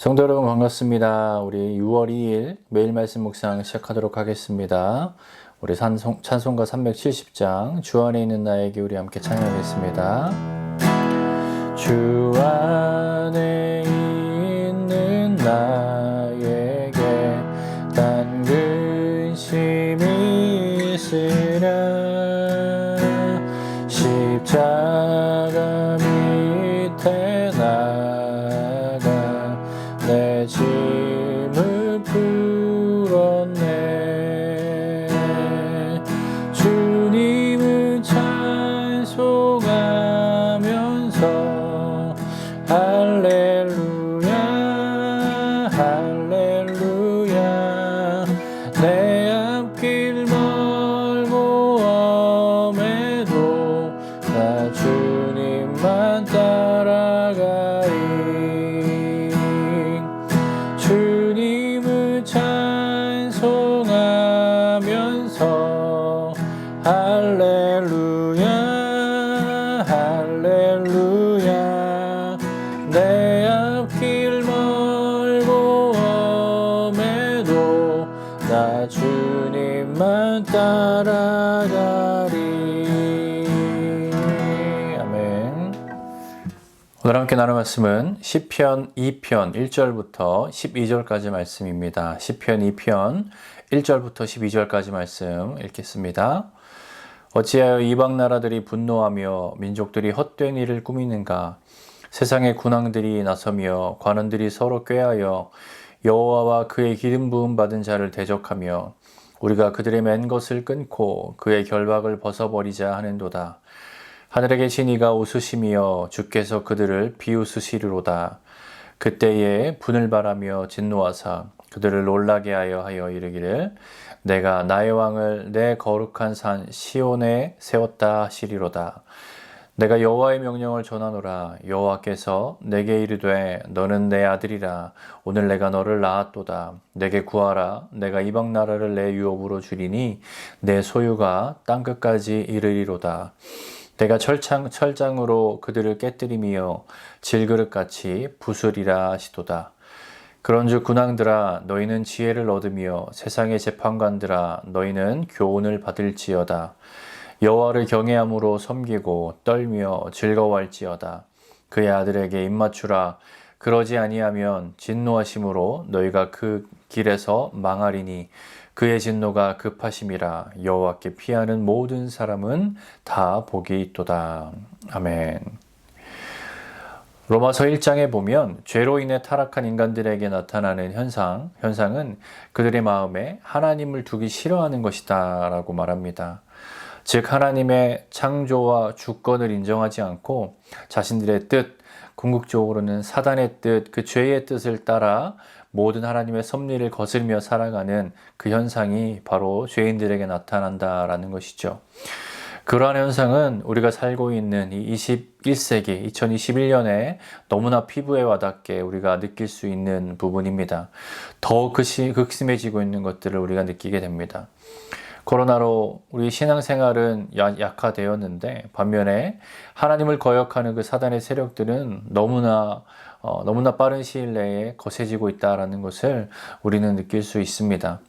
성도 여러분 반갑습니다. 우리 6월 2일 매일 말씀 묵상 시작하도록 하겠습니다. 우리 찬송, 찬송가 370장 주 안에 있는 나에게 우리 함께 찬양하겠습니다. 주 안에 있는 있으랴 십자 함께 나눌 말씀은 시편 2편 1절부터 12절까지 말씀입니다. 시편 2편 1절부터 12절까지 말씀 읽겠습니다. 어찌하여 이방 나라들이 분노하며 민족들이 헛된 일을 꾸미는가? 세상의 군왕들이 나서며 관원들이 서로 꾀하여 여호와와 그의 기름 부음 받은 자를 대적하며 우리가 그들의 맨 것을 끊고 그의 결박을 벗어버리자 하는도다. 하늘에 계신 이가 웃으시며 주께서 그들을 비웃으시리로다. 그때에 분을 바라며 진노하사 그들을 놀라게 하여 하여 이르기를 내가 나의 왕을 내 거룩한 산 시온에 세웠다 하시리로다. 내가 여호와의 명령을 전하노라. 여호와께서 내게 이르되 너는 내 아들이라. 오늘 내가 너를 낳았도다. 내게 구하라. 내가 이방 나라를 내 유업으로 주리니 내 소유가 땅 끝까지 이르리로다 내가 철창 철장으로 그들을 깨뜨리며 질그릇같이 부수리라 하시도다. 그런즉 군왕들아 너희는 지혜를 얻으며 세상의 재판관들아 너희는 교훈을 받을지어다. 여호와를 경외함으로 섬기고 떨며 즐거워할지어다. 그의 아들에게 입맞추라. 그러지 아니하면 진노하심으로 너희가 그 길에서 망하리니 그의 진노가 급하심이라 여호와께 피하는 모든 사람은 다 복이 있도다 아멘 로마서 1장에 보면 죄로 인해 타락한 인간들에게 나타나는 현상, 현상은 그들의 마음에 하나님을 두기 싫어하는 것이다 라고 말합니다. 즉, 하나님의 창조와 주권을 인정하지 않고 자신들의 뜻, 궁극적으로는 사단의 뜻, 그 죄의 뜻을 따라 모든 하나님의 섭리를 거슬며 살아가는 그 현상이 바로 죄인들에게 나타난다라는 것이죠. 그러한 현상은 우리가 살고 있는 이 21세기, 2021년에 너무나 피부에 와닿게 우리가 느낄 수 있는 부분입니다. 더 극심, 극심해지고 있는 것들을 우리가 느끼게 됩니다. 코로나로 우리 신앙생활은 약화되었는데 반면에 하나님을 거역하는 그 사단의 세력들은 너무나 어, 너무나 빠른 시일 내에 거세지고 있다라는 것을 우리는 느낄 수 있습니다.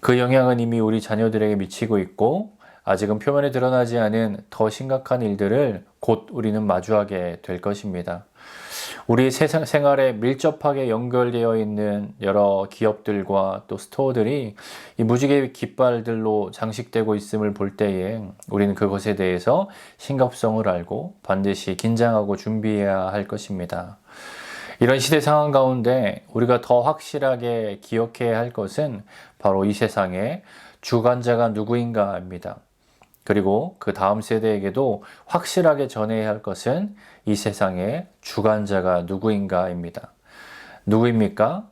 그 영향은 이미 우리 자녀들에게 미치고 있고 아직은 표면에 드러나지 않은 더 심각한 일들을 곧 우리는 마주하게 될 것입니다. 우리 세상 생활에 밀접하게 연결되어 있는 여러 기업들과 또 스토어들이 이 무지개 깃발들로 장식되고 있음을 볼 때에 우리는 그것에 대해서 심각성을 알고 반드시 긴장하고 준비해야 할 것입니다. 이런 시대 상황 가운데 우리가 더 확실하게 기억해야 할 것은 바로 이 세상의 주관자가 누구인가입니다. 그리고 그 다음 세대에게도 확실하게 전해야 할 것은 이 세상의 주관자가 누구인가입니다. 누구입니까?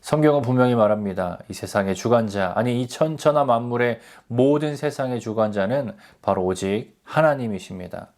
성경은 분명히 말합니다. 이 세상의 주관자, 아니 이 천천하 만물의 모든 세상의 주관자는 바로 오직 하나님이십니다.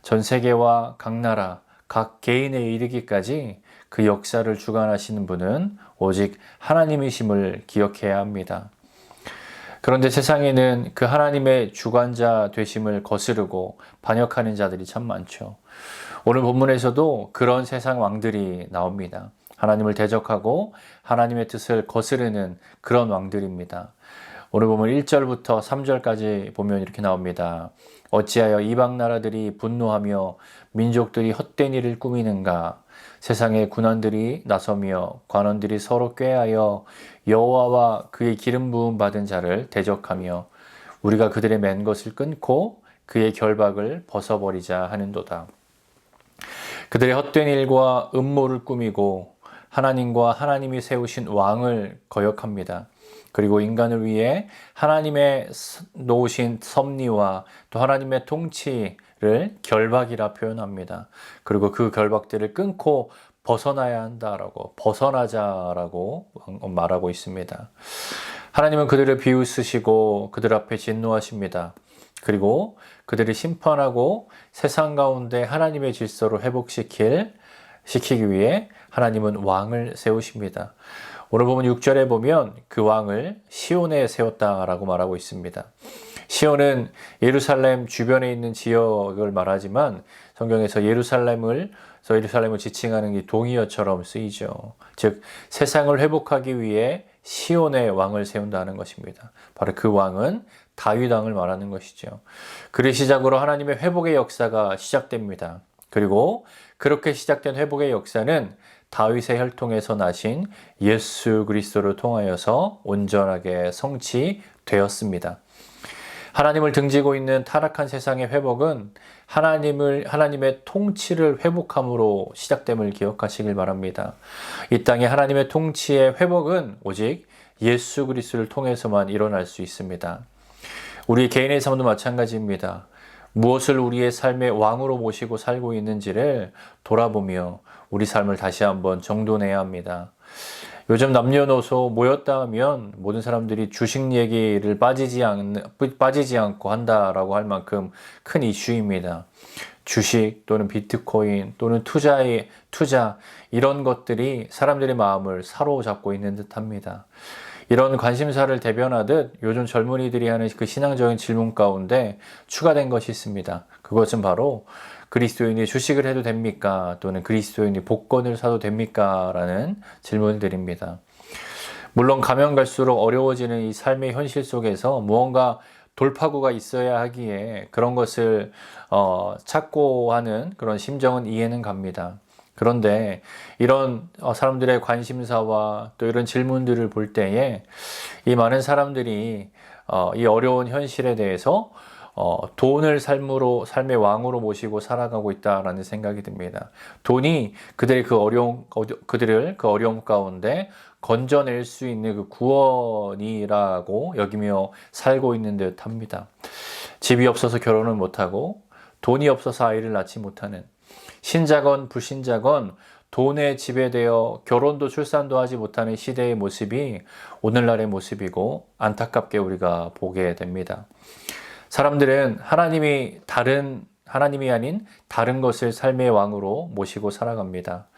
전 세계와 각 나라, 각 개인에 이르기까지 그 역사를 주관하시는 분은 오직 하나님이심을 기억해야 합니다. 그런데 세상에는 그 하나님의 주관자 되심을 거스르고 반역하는 자들이 참 많죠. 오늘 본문에서도 그런 세상 왕들이 나옵니다. 하나님을 대적하고 하나님의 뜻을 거스르는 그런 왕들입니다. 오늘 보면 1절부터 3절까지 보면 이렇게 나옵니다. 어찌하여 이방 나라들이 분노하며 민족들이 헛된 일을 꾸미는가? 세상의 군환들이 나서며 관원들이 서로 꾀하여 여호와와 그의 기름 부음 받은 자를 대적하며 우리가 그들의 맨 것을 끊고 그의 결박을 벗어버리자 하는도다. 그들의 헛된 일과 음모를 꾸미고 하나님과 하나님이 세우신 왕을 거역합니다. 그리고 인간을 위해 하나님의 놓으신 섭리와 또 하나님의 통치를 결박이라 표현합니다. 그리고 그 결박들을 끊고 벗어나야 한다라고 벗어나자라고 말하고 있습니다. 하나님은 그들을 비웃으시고 그들 앞에 진노하십니다. 그리고 그들을 심판하고 세상 가운데 하나님의 질서로 회복시킬 시키기 위해 하나님은 왕을 세우십니다. 오늘 보면 6절에 보면 그 왕을 시온에 세웠다라고 말하고 있습니다. 시온은 예루살렘 주변에 있는 지역을 말하지만 성경에서 예루살렘을 예루살렘을 지칭하는 게 동의어처럼 쓰이죠. 즉 세상을 회복하기 위해 시온의 왕을 세운다는 것입니다. 바로 그 왕은 다윗 왕을 말하는 것이죠. 그를 시작으로 하나님의 회복의 역사가 시작됩니다. 그리고 그렇게 시작된 회복의 역사는 다윗의 혈통에서 나신 예수 그리스도를 통하여서 온전하게 성취되었습니다. 하나님을 등지고 있는 타락한 세상의 회복은 하나님을 하나님의 통치를 회복함으로 시작됨을 기억하시길 바랍니다. 이 땅에 하나님의 통치의 회복은 오직 예수 그리스도를 통해서만 일어날 수 있습니다. 우리 개인의 삶도 마찬가지입니다. 무엇을 우리의 삶의 왕으로 모시고 살고 있는지를 돌아보며 우리 삶을 다시 한번 정돈해야 합니다. 요즘 남녀노소 모였다 하면 모든 사람들이 주식 얘기를 빠지지 않 빠지지 않고 한다라고 할 만큼 큰 이슈입니다. 주식 또는 비트코인 또는 투자의 투자 이런 것들이 사람들의 마음을 사로잡고 있는 듯합니다. 이런 관심사를 대변하듯 요즘 젊은이들이 하는 그 신앙적인 질문 가운데 추가된 것이 있습니다. 그것은 바로 그리스도인이 주식을 해도 됩니까? 또는 그리스도인이 복권을 사도 됩니까? 라는 질문들입니다. 물론 가면 갈수록 어려워지는 이 삶의 현실 속에서 무언가 돌파구가 있어야 하기에 그런 것을 어, 찾고 하는 그런 심정은 이해는 갑니다. 그런데 이런 어, 사람들의 관심사와 또 이런 질문들을 볼 때에 이 많은 사람들이 어, 이 어려운 현실에 대해서 어, 돈을 삶으로 삶의 왕으로 모시고 살아가고 있다라는 생각이 듭니다. 돈이 그들의 그 어려움 그들을 그 어려움 가운데 건져낼 수 있는 그 구원이라고 여기며 살고 있는 듯합니다. 집이 없어서 결혼을 못하고 돈이 없어서 아이를 낳지 못하는 신자건 불신자건 돈에 지배되어 결혼도 출산도 하지 못하는 시대의 모습이 오늘날의 모습이고 안타깝게 우리가 보게 됩니다. 사람들은 하나님이 다른 하나님이 아닌 다른 것을 삶의 왕으로 모시고 살아갑니다.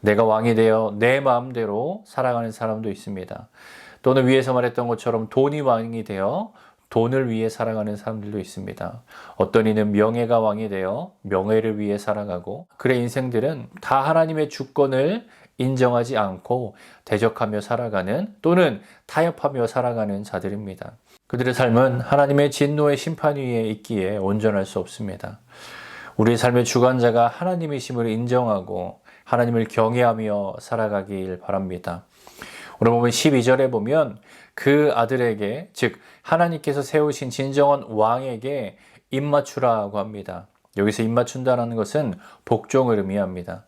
내가 왕이 되어 내 마음대로 살아가는 사람도 있습니다. 또는 위에서 말했던 것처럼 돈이 왕이 되어 돈을 위해 살아가는 사람들도 있습니다. 어떤 이는 명예가 왕이 되어 명예를 위해 살아가고 그의 인생들은 다 하나님의 주권을 인정하지 않고 대적하며 살아가는 또는 타협하며 살아가는 자들입니다. 그들의 삶은 하나님의 진노의 심판 위에 있기에 온전할 수 없습니다. 우리의 삶의 주관자가 하나님이심을 인정하고 하나님을 경외하며 살아가길 바랍니다. 오늘 보면 12절에 보면 그 아들에게 즉 하나님께서 세우신 진정한 왕에게 입맞추라고 합니다. 여기서 입맞춘다는 것은 복종을 의미합니다.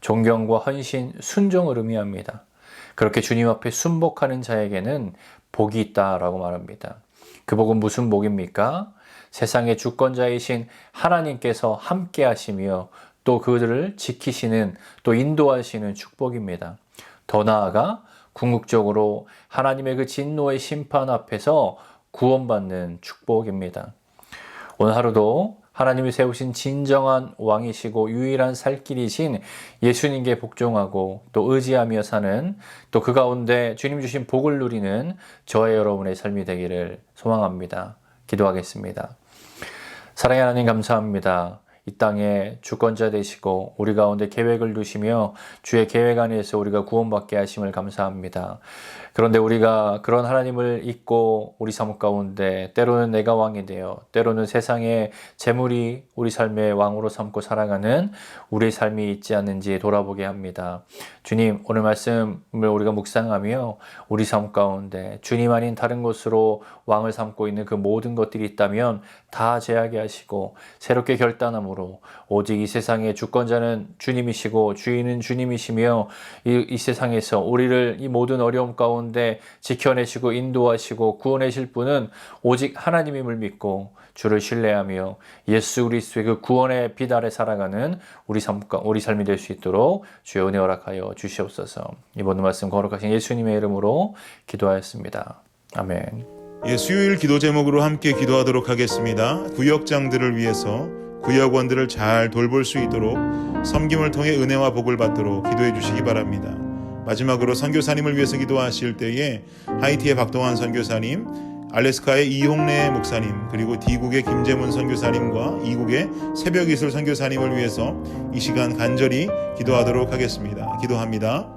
존경과 헌신, 순종을 의미합니다. 그렇게 주님 앞에 순복하는 자에게는 복이 있다라고 말합니다. 그 복은 무슨 복입니까? 세상의 주권자이신 하나님께서 함께 하시며 또 그들을 지키시는 또 인도하시는 축복입니다. 더 나아가 궁극적으로 하나님의 그 진노의 심판 앞에서 구원받는 축복입니다. 오늘 하루도 하나님이 세우신 진정한 왕이시고 유일한 살 길이신 예수님께 복종하고 또 의지하며 사는 또 그 가운데 주님 주신 복을 누리는 저의 여러분의 삶이 되기를 소망합니다. 기도하겠습니다. 사랑의 하나님 감사합니다. 이 땅의 주권자 되시고 우리 가운데 계획을 두시며 주의 계획 안에서 우리가 구원받게 하심을 감사합니다. 그런데 우리가 그런 하나님을 잊고 우리 삶 가운데 때로는 내가 왕이 되어 때로는 세상의 재물이 우리 삶의 왕으로 삼고 살아가는 우리의 삶이 있지 않는지 돌아보게 합니다. 주님 오늘 말씀을 우리가 묵상하며 우리 삶 가운데 주님 아닌 다른 곳으로 왕을 삼고 있는 그 모든 것들이 있다면 다 제하게 하시고 새롭게 결단함으로 오직 이 세상의 주권자는 주님이시고 주인은 주님이시며 이, 이 세상에서 우리를 이 모든 어려움 가운데 지켜내시고 인도하시고 구원하실 분은 오직 하나님임을 믿고 주를 신뢰하며 예수 그리스도의 그 구원의 빛 아래 살아가는 우리 삶과 우리 삶이 될 수 있도록 주여 은혜 허락하여 주시옵소서. 이번 말씀 거룩하신 예수님의 이름으로 기도하였습니다. 아멘. 예, 수요일 기도 제목으로 함께 기도하도록 하겠습니다. 구역장들을 위해서 구역원들을 잘 돌볼 수 있도록 섬김을 통해 은혜와 복을 받도록 기도해 주시기 바랍니다. 마지막으로 선교사님을 위해서 기도하실 때에 하이티의 박동환 선교사님, 알래스카의 이홍래 목사님, 그리고 D국의 김재문 선교사님과 이국의 새벽 이슬 선교사님을 위해서 이 시간 간절히 기도하도록 하겠습니다. 기도합니다.